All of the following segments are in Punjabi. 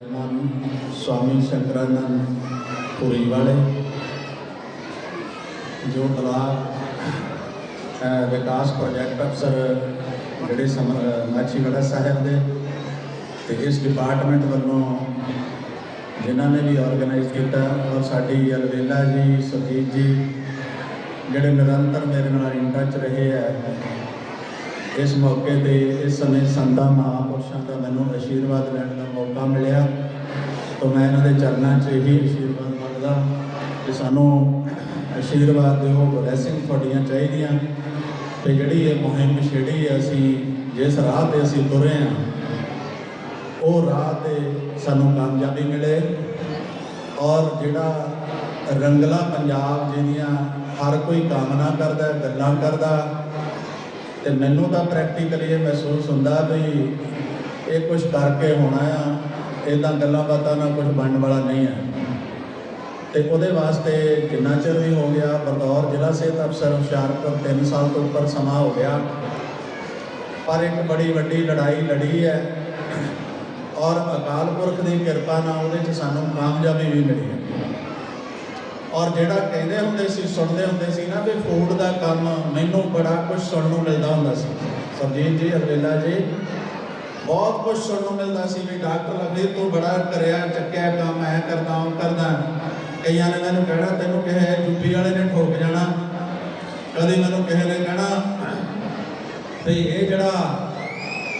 ਨਾਮ ਸਵਾਮੀ ਸ਼ੰਕਰਾਨੰਦ ਪੁਰੀ ਵਾਲੇ, ਜੋ ਬਲਾਕ ਵਿਕਾਸ ਪ੍ਰੋਜੈਕਟ ਅਫਸਰ ਜਿਹੜੇ ਸਮਰ, ਮਾਛੀਵਾੜਾ ਸਾਹਿਬ ਦੇ ਤੇ ਇਸ ਡਿਪਾਰਟਮੈਂਟ ਵੱਲੋਂ ਜਿਨ੍ਹਾਂ ਨੇ ਵੀ ਆਰਗੇਨਾਈਜ਼ ਕੀਤਾ, ਔਰ ਸਾਡੀ ਅਲਵੇਲਾ ਜੀ, ਸੁਰਜੀਤ ਜੀ, ਜਿਹੜੇ ਨਿਰੰਤਰ ਮੇਰੇ ਨਾਲ ਇਨ ਟੱਚ ਰਹੇ ਹੈ ਇਸ ਮੌਕੇ ਤੇ ਇਸ ਸਮੇਂ ਸੰਤਾਂ, ਮਹਾਂਪੁਰਸ਼ਾਂ ਦਾ ਮੈਨੂੰ ਆਸ਼ੀਰਵਾਦ ਲੈਣ ਦਾ ਮੌਕਾ ਮਿਲਿਆ ਤਾਂ ਮੈਂ ਇਹਨਾਂ ਦੇ ਚਰਨਾਂ 'ਚ ਇਹੀ ਆਸ਼ੀਰਵਾਦ ਮੰਗਦਾ ਕਿ ਸਾਨੂੰ ਆਸ਼ੀਰਵਾਦ ਦਿਓ ਬਲੇਸਿੰਗ ਤੁਹਾਡੀਆਂ ਚਾਹੀਦੀਆਂ ਤੇ ਜਿਹੜੀ ਇਹ ਮੁਹਿੰਮ ਛੇੜੀ ਅਸੀਂ ਜਿਸ ਰਾਹ ਤੇ ਅਸੀਂ ਤੁਰੇ ਹਾਂ, ਉਹ ਰਾਹ ਤੇ ਸਾਨੂੰ ਕਾਮਯਾਬੀ ਮਿਲੇ ਔਰ ਜਿਹੜਾ ਰੰਗਲਾ ਪੰਜਾਬ ਜਿਹਦੀਆਂ ਹਰ ਕੋਈ ਕਾਮਨਾ ਕਰਦਾ, ਗੱਲਾਂ ਕਰਦਾ ਤੇ ਮੈਨੂੰ ਤਾਂ ਪ੍ਰੈਕਟੀਕਲੀ ਇਹ ਮਹਿਸੂਸ ਹੁੰਦਾ ਵੀ ਇਹ ਕੁਝ ਕਰਕੇ ਹੋਣਾ ਆ ਇਦਾਂ ਗੱਲਾਂ ਬਾਤਾਂ ਨਾਲ ਕੁਝ ਬਣਨ ਵਾਲਾ ਨਹੀਂ ਹੈ। ਤੇ ਉਹਦੇ ਵਾਸਤੇ ਜਿੰਨਾ ਚਿਰ ਵੀ ਹੋ ਗਿਆ, ਬਤੌਰ ਜ਼ਿਲ੍ਹਾ ਸਿਹਤ ਅਫਸਰ ਹੁਸ਼ਿਆਰਪੁਰ 3 ਸਾਲ ਤੋਂ ਉੱਪਰ ਸਮਾਂ ਹੋ ਗਿਆ। ਪਰ ਇੱਕ ਬੜੀ ਵੱਡੀ ਲੜਾਈ ਲੜੀ ਹੈ ਔਰ ਅਕਾਲ ਪੁਰਖ ਦੀ ਕਿਰਪਾ ਨਾਲ ਉਹਦੇ 'ਚ ਸਾਨੂੰ ਕਾਮਯਾਬੀ ਵੀ ਮਿਲੀ ਹੈ। ਔਰ ਜਿਹੜਾ ਕਹਿੰਦੇ ਹੁੰਦੇ ਸੀ, ਸੁਣਦੇ ਹੁੰਦੇ ਸੀ ਨਾ ਵੀ ਫੂਡ ਦਾ ਕੰਮ ਮੈਨੂੰ ਬੜਾ ਕੁਝ ਸੁਣਨ ਨੂੰ ਮਿਲਦਾ ਹੁੰਦਾ ਸੀ। ਸਰਜੀਤ ਜੀ ਅਲਵੇਲਾ ਜੀ, ਬਹੁਤ ਕੁਝ ਸੁਣਨ ਨੂੰ ਮਿਲਦਾ ਸੀ ਵੀ ਡਾਕਟਰ ਲੱਗੇ ਤੂੰ ਬੜਾ ਕਰਿਆ, ਚੱਕਿਆ ਕੰਮ, ਐ ਕਰਦਾ ਉਹ ਕਰਦਾ। ਕਈਆਂ ਨੇ ਮੈਨੂੰ ਕਹਿਣਾ, ਤੈਨੂੰ ਕਿਹਾ ਯੂਪੀ ਵਾਲੇ ਨੇ ਠੋਕ ਜਾਣਾ। ਕਦੇ ਮੈਨੂੰ ਕਿਸੇ ਨੇ ਕਹਿਣਾ, ਵੀ ਇਹ ਜਿਹੜਾ,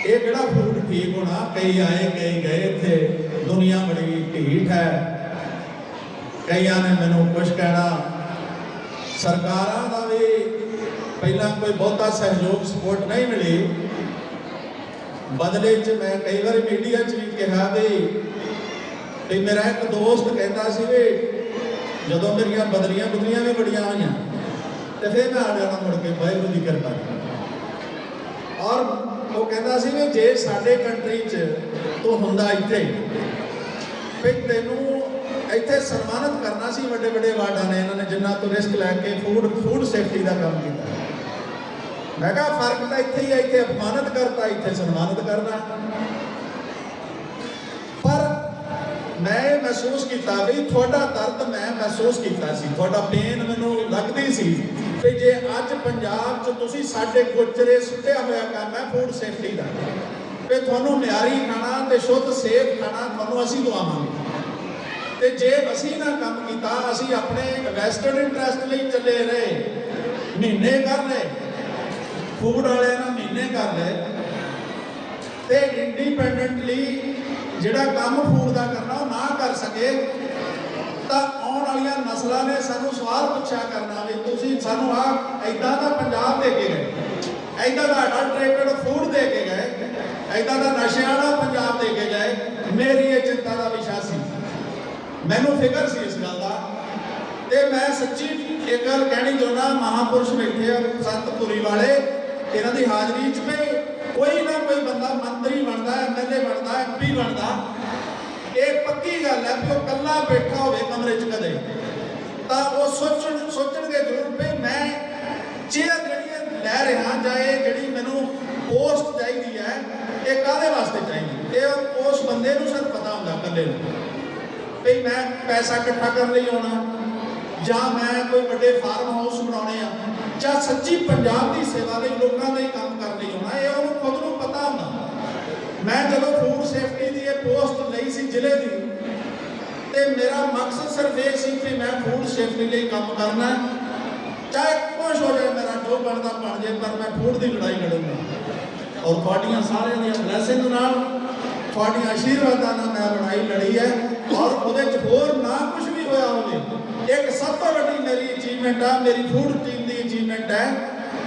ਇਹ ਕਿਹੜਾ ਫੂਡ ਠੀਕ ਹੋਣਾ? ਕਈ ਆਏ, ਕਈ ਗਏ ਇੱਥੇ, ਦੁਨੀਆ ਬੜੀ ਢੀਠ ਹੈ। ਕਈਆਂ ਨੇ ਮੈਨੂੰ ਕੁਝ ਕਹਿਣਾ। ਸਰਕਾਰਾਂ ਦਾ ਵੀ ਪਹਿਲਾਂ ਕੋਈ ਬਹੁਤਾ ਸਹਿਯੋਗ ਸਪੋਰਟ ਨਹੀਂ ਮਿਲੀ। ਬਦਲੇ 'ਚ ਮੈਂ ਕਈ ਵਾਰ ਮੀਡੀਆ 'ਚ ਵੀ ਕਿਹਾ ਵੀ ਵੀ ਮੇਰਾ ਇੱਕ ਦੋਸਤ ਕਹਿੰਦਾ ਸੀ ਵੀ, ਜਦੋਂ ਮੇਰੀਆਂ ਬਦਲੀਆਂ ਬਦਲੀਆਂ ਵੀ ਬੜੀਆਂ ਹੋਈਆਂ, ਤੇ ਫਿਰ ਮੈਂ ਆ ਜਾਣਾ ਮੁੜ ਕੇ, ਵਾਹਿਗੁਰੂ ਦੀ ਕਿਰਪਾ ਔਰ ਉਹ ਕਹਿੰਦਾ ਸੀ ਵੀ ਜੇ ਸਾਡੇ ਕੰਟਰੀ 'ਚ ਤੂੰ ਹੁੰਦਾ ਇੱਥੇ ਵੀ ਤੈਨੂੰ ਇੱਥੇ ਸਨਮਾਨਿਤ ਕਰਨਾ ਸੀ ਵੱਡੇ ਵੱਡੇ ਵਾਰਡਾਂ ਨੇ, ਇਹਨਾਂ ਨੇ ਜਿੰਨਾ ਤੋਂ ਰਿਸਕ ਲੈ ਕੇ ਫੂਡ ਫੂਡ ਸੇਫਟੀ ਦਾ ਕੰਮ ਕੀਤਾ। ਮੈਂ ਕਿਹਾ ਫ਼ਰਕ ਤਾਂ ਇੱਥੇ ਹੀ ਹੈ ਇੱਥੇ ਅਪਮਾਨਿਤ ਕਰਤਾ, ਇੱਥੇ ਸਨਮਾਨਿਤ ਕਰਨਾ। ਪਰ ਮੈਂ ਇਹ ਮਹਿਸੂਸ ਕੀਤਾ ਵੀ ਤੁਹਾਡਾ ਦਰਦ ਮੈਂ ਮਹਿਸੂਸ ਕੀਤਾ ਸੀ, ਤੁਹਾਡਾ ਪੇਨ ਮੈਨੂੰ ਲੱਗਦੀ ਸੀ ਕਿ ਜੇ ਅੱਜ ਪੰਜਾਬ 'ਚ ਤੁਸੀਂ ਸਾਡੇ ਗੁਜ਼ਰੇ ਸੁੱਟਿਆ ਹੋਇਆ ਕੰਮ ਹੈ ਫੂਡ ਸੇਫਟੀ ਦਾ। ਤੇ ਤੁਹਾਨੂੰ ਮਿਆਰੀ ਖਾਣਾ ਤੇ ਸ਼ੁੱਧ ਸੇਫ ਖਾਣਾ ਤੁਹਾਨੂੰ ਅਸੀਂ ਦਵਾਵਾਂਗੇ। ਤੇ ਜੇ ਅਸੀਂ ਨਾ ਕੰਮ ਕੀਤਾ, ਅਸੀਂ ਆਪਣੇ ਵੈਸਟਰਨ ਇੰਟਰਸਟ ਲਈ ਚੱਲੇ ਰਹੇ, ਮਹੀਨੇ ਕਰ ਲਏ, ਫੂਡ ਵਾਲਿਆਂ ਨਾਲ ਮਹੀਨੇ ਕਰ ਲਏ, ਤੇ ਇੰਡੀਪੈਂਡੈਂਟਲੀ ਜਿਹੜਾ ਕੰਮ ਫੂਡ ਦਾ ਕਰਨਾ ਉਹ ਨਾ ਕਰ ਸਕੇ, ਤਾਂ ਆਉਣ ਵਾਲੀਆਂ ਨਸਲਾਂ ਨੇ ਸਾਨੂੰ ਸਵਾਲ ਪੁੱਛਿਆ ਕਰਨਾ ਵੀ ਤੁਸੀਂ ਸਾਨੂੰ ਆ ਐਦਾਂ ਦਾ ਪੰਜਾਬ ਦੇ ਕੇ ਗਏ ਐਦਾਂ ਦਾ ਅਡਲਟਰੇਟਡ ਫੂਡ ਦੇ ਕੇ ਗਏ ਐਦਾਂ ਦਾ ਨਸ਼ਿਆਂ ਵਾਲਾ ਪੰਜਾਬ ਦੇ ਕੇ ਜਾਏ ਮੇਰੀ ਇਹ ਚਿੰਤਾ ਦਾ ਵਿਸ਼ਾ ਸੀ। ਮੈਨੂੰ ਫਿਕਰ ਸੀ ਇਸ ਗੱਲ ਦਾ ਤੇ ਮੈਂ ਸੱਚੀ ਇੱਕ ਗੱਲ ਕਹਿਣੀ ਚਾਹੁੰਦਾ, ਮਹਾਪੁਰਸ਼ ਬੈਠੇ ਆ ਸੰਤਪੁਰੀ ਵਾਲੇ, ਇਹਨਾਂ ਦੀ ਹਾਜ਼ਰੀ 'ਚ ਵੀ ਕੋਈ ਨਾ ਕੋਈ ਬੰਦਾ ਮੰਤਰੀ ਬਣਦਾ ਐਮਐਲਏ ਬਣਦਾ ਐਮਪੀ ਬਣਦਾ। ਇਹ ਪੱਕੀ ਗੱਲ ਹੈ ਕਿ ਉਹ ਕੱਲਾ ਬੈਠਾ ਹੋਵੇ ਕਮਰੇ 'ਚ ਕਦੇ। ਤਾਂ ਉਹ ਸੋਚਣ, ਸੋਚਣਗੇ ਜ਼ਰੂਰ ਵੀ ਮੈਂ ਚੇਅਰ ਜਿਹੜੀ ਲੈ ਰਿਹਾ ਜਾਂ ਇਹ ਜਿਹੜੀ ਮੈਨੂੰ ਪੋਸਟ ਇਹ ਕਾਹਦੇ ਵਾਸਤੇ ਚਾਹੀਦੀ? ਇਹ ਉਸ ਬੰਦੇ ਨੂੰ ਸਿਰਫ ਪਤਾ ਹੁੰਦਾ ਇਕੱਲੇ ਨੂੰ। ਵੀ ਮੈਂ ਪੈਸਾ ਇਕੱਠਾ ਕਰਨ ਲਈ ਆਉਣਾ, ਜਾਂ ਮੈਂ ਕੋਈ ਵੱਡੇ ਫਾਰਮ ਹਾਊਸ ਬਣਾਉਣੇ ਆ, ਜਾਂ ਸੱਚੀ ਪੰਜਾਬ ਦੀ ਸੇਵਾ ਲਈ ਲੋਕਾਂ ਲਈ ਕੰਮ ਕਰਨ ਲਈ ਆਉਣਾ, ਇਹ ਉਹਨੂੰ ਖੁਦ ਨੂੰ ਪਤਾ ਹੁੰਦਾ। ਮੈਂ ਜਦੋਂ ਫੂਡ ਸੇਫਟੀ ਦੀ ਇਹ ਪੋਸਟ ਲਈ ਸੀ ਜ਼ਿਲ੍ਹੇ ਦੀ, ਤੇ ਮੇਰਾ ਮਕਸਦ ਸਿਰਫ ਇਹ ਸੀ ਕਿ ਮੈਂ ਫੂਡ ਸੇਫਟੀ ਲਈ ਕੰਮ ਕਰਨਾ, ਚਾਹੇ ਕੁਛ ਹੋ ਜਾਏ ਮੇਰਾ ਜੋ ਬਣਦਾ ਬਣ ਜਾਏ, ਪਰ ਮੈਂ ਫੂਡ ਦੀ ਲੜਾਈ ਲੜੂੰਗਾ। ਔਰ ਤੁਹਾਡੀਆਂ ਸਾਰਿਆਂ ਦੀਆਂ ਬਲੇਸਿੰਗ ਨਾਲ ਤੁਹਾਡੀਆਂ ਆਸ਼ੀਰਵਾਦਾਂ ਨਾਲ ਮੈਂ ਲੜਾਈ ਲੜੀ ਹੈ ਔਰ ਉਹਦੇ ਚ ਹੋਰ ਨਾ ਕੁਝ ਵੀ ਹੋਇਆ ਹੋਵੇ, ਇੱਕ ਸਭ ਤੋਂ ਵੱਡੀ ਮੇਰੀ ਅਚੀਵਮੈਂਟ ਆ, ਮੇਰੀ ਫੂਡ ਟੀਮ ਦੀ ਅਚੀਵਮੈਂਟ ਹੈ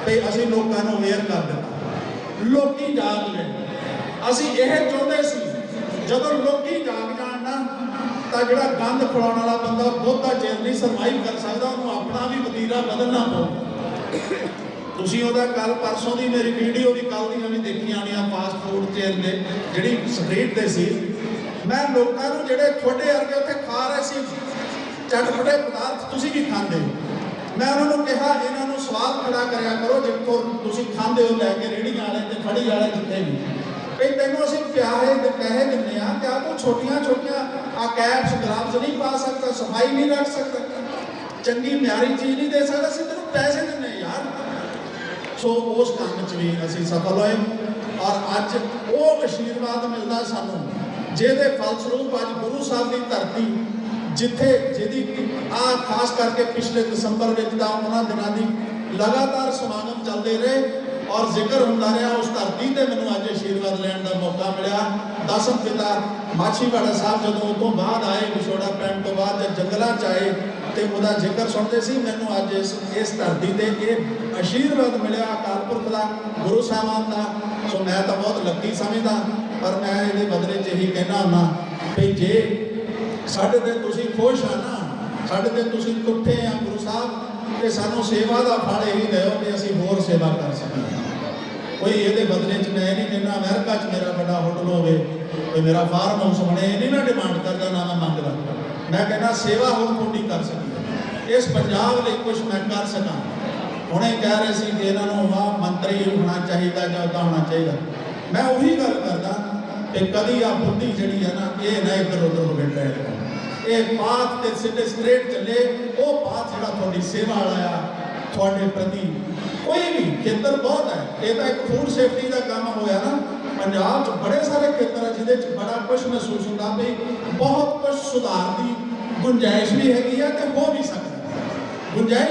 ਵੀ ਅਸੀਂ ਲੋਕਾਂ ਨੂੰ ਅਵੇਅਰ ਕਰ ਦਿੱਤਾ। ਲੋਕੀ ਜਾਗ ਗਏ। ਅਸੀਂ ਇਹ ਚਾਹੁੰਦੇ ਸੀ, ਜਦੋਂ ਲੋਕੀ ਜਾਗ ਜਾਣ ਨਾ, ਤਾਂ ਜਿਹੜਾ ਗੰਦ ਖਵਾਉਣ ਵਾਲਾ ਬੰਦਾ ਬਹੁਤਾ ਚਿਰ ਨਹੀਂ ਸਰਵਾਈਵ ਕਰ ਸਕਦਾ, ਉਹਨੂੰ ਆਪਣਾ ਵੀ ਵਤੀਰਾ ਬਦਲਣਾ ਪਊ। ਤੁਸੀਂ ਉਹਦਾ ਕੱਲ ਪਰਸੋਂ ਦੀ ਮੇਰੀ ਵੀਡੀਓ ਵੀ ਕੱਲ ਦੀਆਂ ਵੀ ਦੇਖੀਆਂ ਆਣੀਆਂ ਫਾਸਟ ਫੂਡ ਚੇਨ ਦੇ, ਜਿਹੜੀ ਸਟਰੀਟ ਤੇ ਸੀ। ਮੈਂ ਲੋਕਾਂ ਨੂੰ ਜਿਹੜੇ ਤੁਹਾਡੇ ਵਰਗੇ ਉੱਥੇ ਖਾ ਰਹੇ ਸੀ, ਚਟਪਟੇ ਪਦਾਰਥ ਤੁਸੀਂ ਵੀ ਖਾਂਦੇ ਹੋ। ਮੈਂ ਉਹਨਾਂ ਨੂੰ ਕਿਹਾ, ਇਹਨਾਂ ਨੂੰ ਸਵਾਲ ਖੜਾ ਕਰਿਆ ਕਰੋ, ਜਿੱਥੋਂ ਤੁਸੀਂ ਖਾਂਦੇ ਹੋ ਲੈ ਕੇ ਰੇੜੀਆਂ ਵਾਲੇ ਤੇ ਫੜੀ ਵਾਲੇ ਜਿੱਥੇ ਵੀ। ਵੀ ਤੈਨੂੰ ਅਸੀਂ ਪਿਆਰੇ ਦੇ ਪੈਸੇ ਦਿੰਨੇ ਆ ਕਿ ਆ ਤੂੰ ਛੋਟੀਆਂ ਛੋਟੀਆਂ ਆ ਕੈਪਸ ਗਲਾਵਸ ਨਹੀਂ ਪਾ ਸਕਦਾ, ਸਫ਼ਾਈ ਨਹੀਂ ਰੱਖ ਸਕਦਾ। ਚੰਗੀ ਮਿਆਰੀ ਚੀਜ਼ ਨਹੀਂ ਦੇ ਸਕਦਾ, ਅਸੀਂ ਤੈਨੂੰ ਪੈਸੇ ਦਿੰਨੇ ਯਾਰ। ਸੋ ਉਸ ਕੰਮ 'ਚ ਵੀ ਅਸੀਂ ਸਫਲ ਹੋਏ ਔਰ ਅੱਜ ਉਹ ਆਸ਼ੀਰਵਾਦ ਮਿਲਦਾ ਸਾਨੂੰ, ਜਿਹਦੇ ਫਲਸਰੂਪ ਅੱਜ ਗੁਰੂ ਸਾਹਿਬ ਦੀ ਧਰਤੀ ਜਿੱਥੇ ਜਿਹਦੀ ਆ ਖਾਸ ਕਰਕੇ ਪਿਛਲੇ ਦਸੰਬਰ ਵਿੱਚ ਤਾਂ ਉਹਨਾਂ ਦਿਨਾਂ ਦੀ ਲਗਾਤਾਰ ਸਮਾਗਮ ਚੱਲਦੇ ਰਹੇ ਔਰ ਜ਼ਿਕਰ ਹੁੰਦਾ ਰਿਹਾ, ਉਸ ਧਰਤੀ ਤੇ ਮੈਨੂੰ ਅੱਜ ਆਸ਼ੀਰਵਾਦ ਲੈਣ ਦਾ ਮੌਕਾ ਮਿਲਿਆ। ਦਸਮ ਪਿਤਾ ਮਾਛੀਵਾੜਾ ਸਾਹਿਬ ਜਦੋਂ ਉਹ ਤੋਂ ਬਾਅਦ ਆਏ, ਵਿਛੋੜਾ ਪੈਣ ਤੋਂ ਬਾਅਦ ਜਦ ਜੰਗਲਾਂ ਚ ਆਏ ਤੇ ਉਹਦਾ ਜ਼ਿਕਰ ਸੁਣਦੇ ਸੀ, ਮੈਨੂੰ ਅੱਜ ਇਸ ਇਸ ਧਰਤੀ ਤੇ ਇਹ ਆਸ਼ੀਰਵਾਦ ਮਿਲਿਆ ਅਕਾਲ ਪੁਰਖ ਦਾ, ਗੁਰੂ ਸਾਹਿਬਾਨ ਦਾ। ਸੋ ਮੈਂ ਤਾਂ ਬਹੁਤ ਲੱਕੀ ਸਮਝਦਾ, ਪਰ ਮੈਂ ਇਹਦੇ ਬਦਲੇ 'ਚ ਇਹੀ ਕਹਿਣਾ ਹੁੰਦਾ ਕਿ ਜੇ ਸਾਡੇ ਤੇ ਤੁਸੀਂ ਖੁਸ਼ ਆ ਨਾ, ਸਾਡੇ ਤੇ ਤੁਸੀਂ ਟੁੱਟੇ ਆ ਗੁਰੂ ਸਾਹਿਬ, ਤੇ ਸਾਨੂੰ ਸੇਵਾ ਦਾ ਫਲ ਇਹੀ ਦਿਓ ਕਿ ਅਸੀਂ ਹੋਰ ਸੇਵਾ ਕਰ ਸਕੀਏ। ਕੋਈ ਇਹਦੇ ਬਦਲੇ 'ਚ ਮੈਂ ਇਹ ਨਹੀਂ ਕਹਿੰਦਾ, ਅਮਰੀਕਾ 'ਚ ਮੇਰਾ ਵੱਡਾ ਹੋਟਲ ਹੋਵੇ, ਕੋਈ ਮੇਰਾ ਫਾਰਮ ਹਾਊਸ ਬਣੇ, ਇਹ ਨਹੀਂ ਮੈਂ ਡਿਮਾਂਡ ਕਰਦਾ, ਨਾ ਮੈਂ ਮੰਗਦਾ ਮੈਂ ਕਹਿੰਦਾ ਸੇਵਾ ਹੋਰ ਥੋੜੀ ਕਰ ਸਕੀਏ। ਇਸ ਪੰਜਾਬ ਲਈ ਕੁਝ ਮੈਂ ਕਰ ਸਕਾਂ। ਹੁਣੇ ਕਹਿ ਰਹੇ ਸੀ ਕਿ ਇਹਨਾਂ ਨੂੰ ਆ ਮੰਤਰੀ ਹੋਣਾ ਚਾਹੀਦਾ ਜਾਂ ਤਾਂ ਹੋਣਾ ਚਾਹੀਦਾ। ਮੈਂ ਉਹੀ ਗੱਲ ਕਰਦਾ ਕਿ ਕਦੀ ਆ ਬੁੱਧੀ ਜਿਹੜੀ ਹੈ ਨਾ, ਇਹ ਨਾ ਇੱਧਰ ਉੱਧਰ ਹੋ ਕੇ ਇਹ ਪਾਥ ਤੇ ਸਿੱਧੇ ਸਟ੍ਰੇਟ ਚੱਲੇ, ਉਹ ਪਾਥ ਜਿਹੜਾ ਤੁਹਾਡੀ ਸੇਵਾ ਵਾਲਾ ਆ, ਤੁਹਾਡੇ ਪ੍ਰਤੀ ਕੋਈ ਵੀ ਖੇਤਰ ਬਹੁਤ ਹੈ, ਇਹ ਤਾਂ ਇੱਕ ਫੂਡ ਸੇਫਟੀ ਦਾ ਕੰਮ ਹੋਇਆ ਨਾ। ਪੰਜਾਬ 'ਚ ਬੜੇ ਸਾਰੇ ਖੇਤਰ ਆ ਜਿਹਦੇ 'ਚ ਬੜਾ ਕੁਝ ਮਹਿਸੂਸ ਹੁੰਦਾ ਵੀ ਬਹੁਤ ਕੁਝ ਸੁਧਾਰ ਦੀ ਗੁੰਜਾਇਸ਼ ਵੀ ਹੈਗੀ ਆ ਤੇ ਹੋ ਵੀ ਸਕਦਾ। ਗੁੰਜਾਇਸ਼